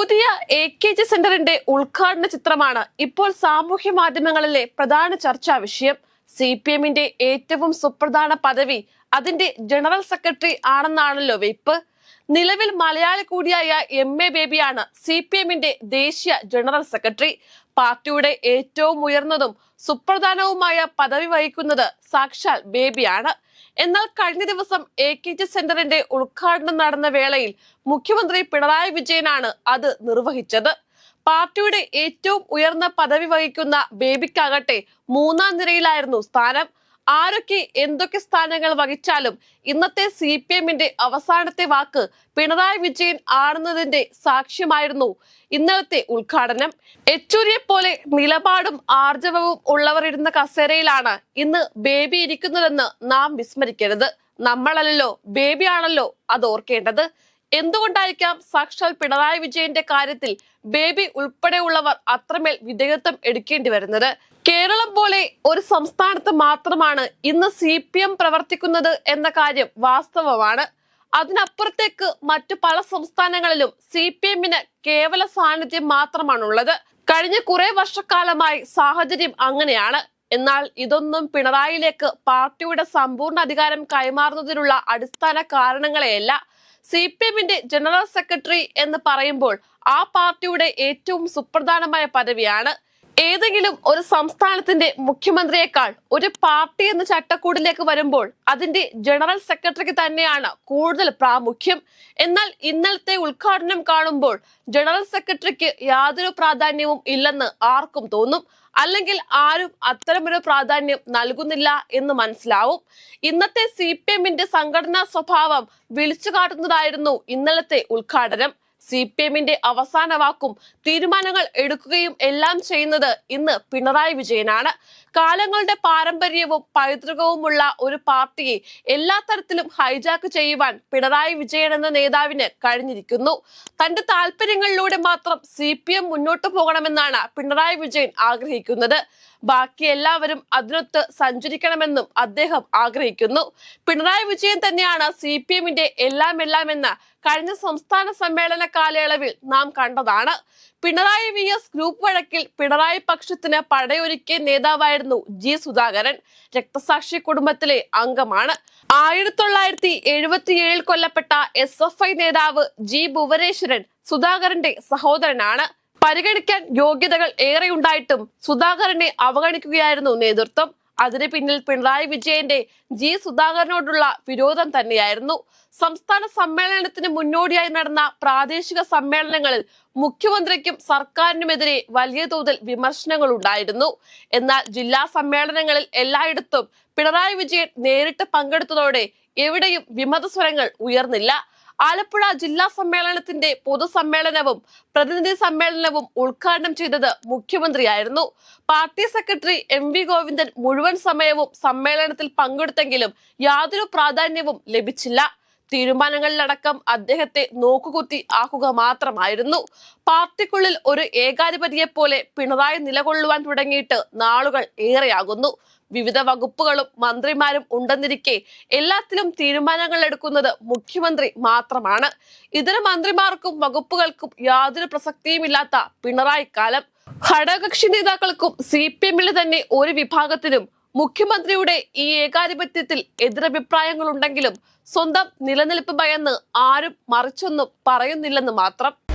പുതിയ A K G സെന്ററിന്റെ ഉദ്ഘാടന ചിത്രമാണ് ഇപ്പോൾ സാമൂഹ്യ മാധ്യമങ്ങളിലെ പ്രധാന ചർച്ചാ വിഷയം. സി പി എമ്മിന്റെ ഏറ്റവും സുപ്രധാന പദവി അതിന്റെ ജനറൽ സെക്രട്ടറി ആണെന്നാണല്ലോ വെയ്പ്പ്. നിലവിൽ മലയാളി കൂടിയായ എം എ ബേബിയാണ് സി പി എമ്മിന്റെ ദേശീയ ജനറൽ സെക്രട്ടറി പാർട്ടിയുടെ ഏറ്റവും ഉയർന്നതും സുപ്രധാനവുമായ പദവി വഹിക്കുന്നത് സാക്ഷാൽ ബേബിയാണ് എന്നാൽ കഴിഞ്ഞ ദിവസം എ കെ ജി സെന്ററിന്റെ ഉദ്ഘാടനം നടന്ന വേളയിൽ മുഖ്യമന്ത്രി പിണറായി വിജയനാണ് അത് നിർവഹിച്ചത്. പാർട്ടിയുടെ ഏറ്റവും ഉയർന്ന പദവി വഹിക്കുന്ന ബേബിക്കാകട്ടെ മൂന്നാം നിരയിലായിരുന്നു സ്ഥാനം. ആരൊക്കെ എന്തൊക്കെ സ്ഥാനങ്ങൾ വഹിച്ചാലും ഇന്നത്തെ സി പി എമ്മിന്റെ അവസാനത്തെ വാക്ക് പിണറായി വിജയൻ ആണെന്നതിന്റെ സാക്ഷ്യമായിരുന്നു ഇന്നലത്തെ ഉദ്ഘാടനം. യെച്ചൂരിയെ പോലെ നിലപാടും ആർജവവും ഉള്ളവർ ഇരുന്ന കസേരയിലാണ് ഇന്ന് ബേബി ഇരിക്കുന്നതെന്ന് നാം വിസ്മരിക്കരുത്. നമ്മളല്ലല്ലോ ബേബിയാണല്ലോ അത് ഓർക്കേണ്ടത്. എന്തുകൊണ്ടായിരിക്കാം സാക്ഷാൽ പിണറായി വിജയന്റെ കാര്യത്തിൽ ബേബി ഉൾപ്പെടെയുള്ളവർ അത്രമേൽ വിധേയത്വം എടുക്കേണ്ടി വരുന്നത്? കേരളം പോലെ ഒരു സംസ്ഥാനത്ത് മാത്രമാണ് ഇന്ന് സി പി എം പ്രവർത്തിക്കുന്നത് എന്ന കാര്യം വാസ്തവമാണ്. അതിനപ്പുറത്തേക്ക് മറ്റു പല സംസ്ഥാനങ്ങളിലും സി പി എമ്മിന് കേവല സാന്നിധ്യം മാത്രമാണുള്ളത്. കഴിഞ്ഞ കുറെ വർഷക്കാലമായി സാഹചര്യം അങ്ങനെയാണ്. എന്നാൽ ഇതൊന്നും പിണറായിയിലേക്ക് പാർട്ടിയുടെ സമ്പൂർണ അധികാരം കൈമാറുന്നതിനുള്ള അടിസ്ഥാന കാരണങ്ങളെയല്ല. സി പി എമ്മിന്റെ ജനറൽ സെക്രട്ടറി എന്ന് പറയുമ്പോൾ ആ പാർട്ടിയുടെ ഏറ്റവും സുപ്രധാനമായ പദവിയാണ് ഏതെങ്കിലും ഒരു സംസ്ഥാനത്തിന്റെ മുഖ്യമന്ത്രിയേക്കാൾ ഒരു പാർട്ടി എന്ന ചട്ടക്കൂടിലേക്ക് വരുമ്പോൾ അതിന്റെ ജനറൽ സെക്രട്ടറിക്ക് തന്നെയാണ് കൂടുതൽ പ്രാമുഖ്യം. എന്നാൽ ഇന്നലത്തെ ഉദ്ഘാടനം കാണുമ്പോൾ ജനറൽ സെക്രട്ടറിക്ക് യാതൊരു പ്രാധാന്യവും ഇല്ലെന്ന് ആർക്കും തോന്നും. അല്ലെങ്കിൽ ആരും അത്തരമൊരു പ്രാധാന്യം നൽകുന്നില്ല എന്ന് മനസ്സിലാവും. ഇന്നത്തെ സി പി എമ്മിന്റെ സംഘടനാ സ്വഭാവം വിളിച്ചു കാട്ടുന്നതായിരുന്നു ഇന്നലത്തെ ഉദ്ഘാടനം. സി പി എമ്മിന്റെ അവസാന വാക്കും തീരുമാനങ്ങൾ എടുക്കുകയും എല്ലാം ചെയ്യുന്നത് ഇന്ന് പിണറായി വിജയനാണ്. കാലങ്ങളുടെ പാരമ്പര്യവും പൈതൃകവുമുള്ള ഒരു പാർട്ടിയെ എല്ലാ തരത്തിലും ഹൈജാക്ക് ചെയ്യുവാൻ പിണറായി വിജയൻ എന്ന നേതാവിന് കഴിഞ്ഞിരിക്കുന്നു. തന്റെ താല്പര്യങ്ങളിലൂടെ മാത്രം സി പി എം മുന്നോട്ട് പോകണമെന്നാണ് പിണറായി വിജയൻ ആഗ്രഹിക്കുന്നത്. ബാക്കി എല്ലാവരും അതിനൊത്ത് സഞ്ചരിക്കണമെന്നും അദ്ദേഹം ആഗ്രഹിക്കുന്നു. പിണറായി വിജയൻ തന്നെയാണ് സി പി എമ്മിന്റെ എല്ലാം എല്ലാം എന്ന് കഴിഞ്ഞ സംസ്ഥാന സമ്മേളന കാലയളവിൽ നാം കണ്ടതാണ്. പിണറായി വി എസ് ഗ്രൂപ്പ് വഴക്കിൽ പിണറായി പക്ഷത്തിന് പടയൊരുക്കിയ നേതാവായിരുന്നു ജി സുധാകരൻ. രക്തസാക്ഷി കുടുംബത്തിലെ അംഗമാണ്. ആയിരത്തി തൊള്ളായിരത്തി എഴുപത്തിയേഴിൽ കൊല്ലപ്പെട്ട എസ് എഫ് ഐ നേതാവ് ജി ഭുവനേശ്വരൻ സുധാകരന്റെ സഹോദരനാണ്. പരിഗണിക്കാൻ യോഗ്യതകൾ ഏറെയുണ്ടായിട്ടും സുധാകരനെ അവഗണിക്കുകയായിരുന്നു നേതൃത്വം. അതിന് പിന്നിൽ പിണറായി വിജയന്റെ ജി സുധാകരനോടുള്ള വിരോധം തന്നെയായിരുന്നു. സംസ്ഥാന സമ്മേളനത്തിന് മുന്നോടിയായി നടന്ന പ്രാദേശിക സമ്മേളനങ്ങളിൽ മുഖ്യമന്ത്രിക്കും സർക്കാരിനുമെതിരെ വലിയ തോതിൽ വിമർശനങ്ങൾ ഉണ്ടായിരുന്നു. എന്നാൽ ജില്ലാ സമ്മേളനങ്ങളിൽ എല്ലായിടത്തും പിണറായി വിജയൻ നേരിട്ട് പങ്കെടുത്തതോടെ എവിടെയും വിമത സ്വരങ്ങൾ ഉയർന്നില്ല. ആലപ്പുഴ ജില്ലാ സമ്മേളനത്തിന്റെ പൊതുസമ്മേളനവും പ്രതിനിധി സമ്മേളനവും ഉദ്ഘാടനം ചെയ്തത് മുഖ്യമന്ത്രിയായിരുന്നു. Party secretary M V Govindan മുഴുവൻ സമയവും സമ്മേളനത്തിൽ പങ്കെടുത്തെങ്കിലും യാതൊരു പ്രാധാന്യവും ലഭിച്ചില്ല. തീരുമാനങ്ങളിലടക്കം അദ്ദേഹത്തെ നോക്കുകുത്തി ആക്കുക മാത്രമായിരുന്നു. പാർട്ടിക്കുള്ളിൽ ഒരു ഏകാധിപതിയെ പോലെ പിണറായി നിലകൊള്ളുവാൻ തുടങ്ങിയിട്ട് നാളുകൾ ഏറെയാകുന്നു. വിവിധ വകുപ്പുകളും മന്ത്രിമാരും ഉണ്ടെന്നിരിക്കെ എല്ലാത്തിലും തീരുമാനങ്ങൾ എടുക്കുന്നത് മുഖ്യമന്ത്രി മാത്രമാണ്. ഇതര മന്ത്രിമാർക്കും വകുപ്പുകൾക്കും യാതൊരു പ്രസക്തിയുമില്ലാത്ത പിണറായി കാലം. ഘടകകക്ഷി നേതാക്കൾക്കും സി പി തന്നെ ഒരു വിഭാഗത്തിനും മുഖ്യമന്ത്രിയുടെ ഈ ഏകാധിപത്യത്തിൽ എതിരഭിപ്രായങ്ങളുണ്ടെങ്കിലും സ്വന്തം നിലനിൽപ്പ് ഭയന്ന് ആരും മറിച്ചൊന്നും പറയുന്നില്ലെന്ന് മാത്രം